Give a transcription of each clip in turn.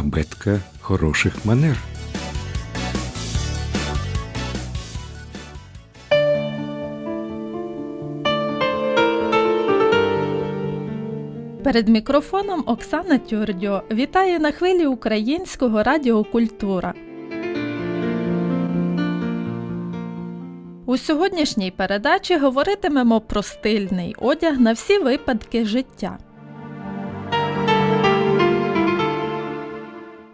абетка хороших манер. Перед мікрофоном Оксана Тюрдьо вітає на хвилі українського радіо Культура. У сьогоднішній передачі говоритимемо про стильний одяг на всі випадки життя.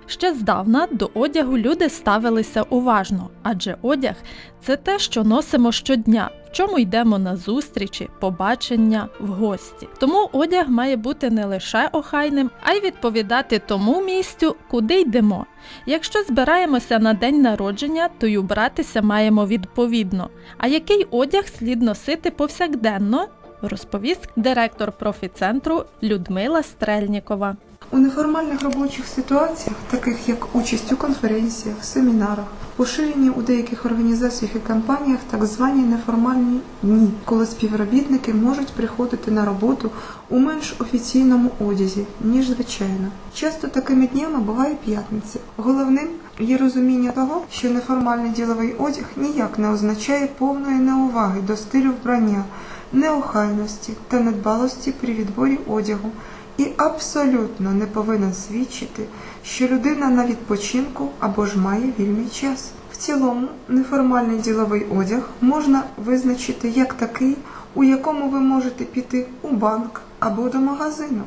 Ще здавна до одягу люди ставилися уважно, адже одяг це те, що носимо щодня, в чому йдемо на зустрічі, побачення, в гості. Тому одяг має бути не лише охайним, а й відповідати тому місцю, куди йдемо. Якщо збираємося на день народження, то й убратися маємо відповідно. А який одяг слід носити повсякденно? Розповість директор профіцентру Людмила Стрельнікова. У неформальних робочих ситуаціях, таких як участь у конференціях, семінарах, поширені у деяких організаціях і компаніях так звані неформальні дні, коли співробітники можуть приходити на роботу у менш офіційному одязі, ніж звичайно. Часто такими днями буває п'ятниця. Головним є розуміння того, що неформальний діловий одяг ніяк не означає повної неуваги до стилю вбрання, неохайності та недбалості при відборі одягу і абсолютно не повинен свідчити, що людина на відпочинку або ж має вільний час. В цілому, неформальний діловий одяг можна визначити як такий, у якому ви можете піти у банк або до магазину.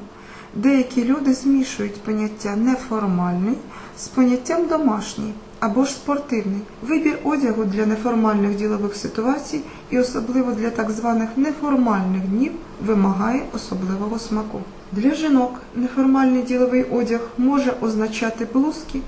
Деякі люди змішують поняття неформальний з поняттям домашній або ж спортивний. Вибір одягу для неформальних ділових ситуацій і особливо для так званих неформальних днів вимагає особливого смаку. Для жінок неформальний діловий одяг може означати блузки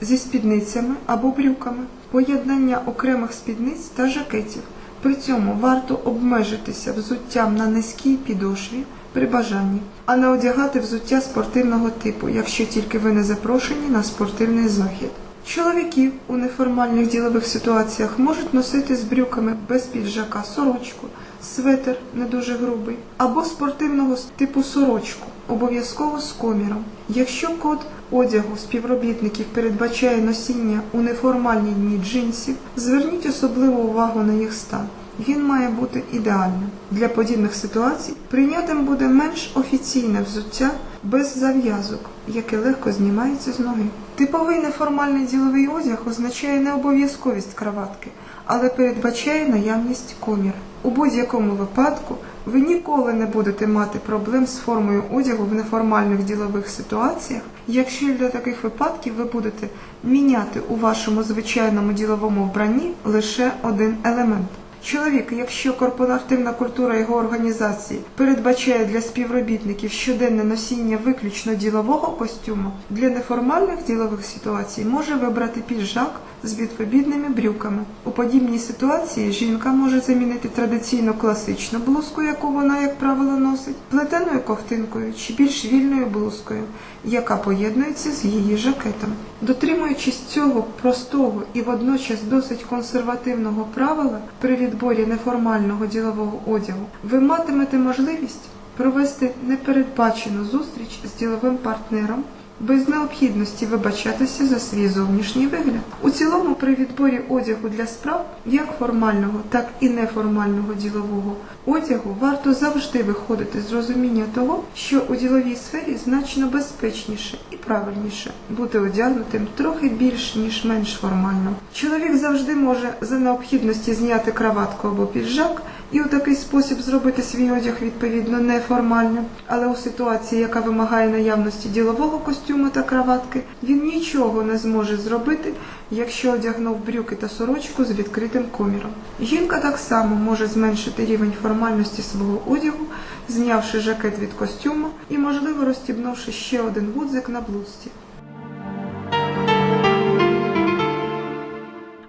зі спідницями або брюками, поєднання окремих спідниць та жакетів. При цьому варто обмежитися взуттям на низькій підошві при бажанні, а не одягати взуття спортивного типу, якщо тільки ви не запрошені на спортивний захід. Чоловіки у неформальних ділових ситуаціях можуть носити з брюками без піджака сорочку, светр не дуже грубий, або спортивного типу сорочку, обов'язково з коміром. Якщо код одягу співробітників передбачає носіння у неформальні дні джинсів, зверніть особливу увагу на їх стан. Він має бути ідеальним. Для подібних ситуацій прийнятим буде менш офіційне взуття без зав'язок, яке легко знімається з ноги. Типовий неформальний діловий одяг означає не обов'язковість краватки, але передбачає наявність комір. У будь-якому випадку ви ніколи не будете мати проблем з формою одягу в неформальних ділових ситуаціях, якщо для таких випадків ви будете міняти у вашому звичайному діловому вбранні лише один елемент. Чоловік, якщо корпоративна культура його організації передбачає для співробітників щоденне носіння виключно ділового костюму, для неформальних ділових ситуацій може вибрати піджак з відповідними брюками. У подібній ситуації жінка може замінити традиційно класичну блузку, яку вона, як правило, носить, плетеною ковтинкою чи більш вільною блузкою, яка поєднується з її жакетом. Дотримуючись цього простого і водночас досить консервативного правила при відборі неформального ділового одягу, ви матимете можливість провести непередбачену зустріч з діловим партнером без необхідності вибачатися за свій зовнішній вигляд. У цілому, при відборі одягу для справ, як формального, так і неформального ділового одягу, варто завжди виходити з розуміння того, що у діловій сфері значно безпечніше і правильніше бути одягнутим трохи більш ніж менш формально. Чоловік завжди може за необхідності зняти краватку або піджак і у такий спосіб зробити свій одяг відповідно неформальним, але у ситуації, яка вимагає наявності ділового костюму та краватки, він нічого не зможе зробити, якщо одягнув брюки та сорочку з відкритим коміром. Жінка так само може зменшити рівень формальності свого одягу, знявши жакет від костюму і, можливо, розстібнувши ще один гудзик на блузці.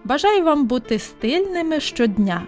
Бажаю вам бути стильними щодня.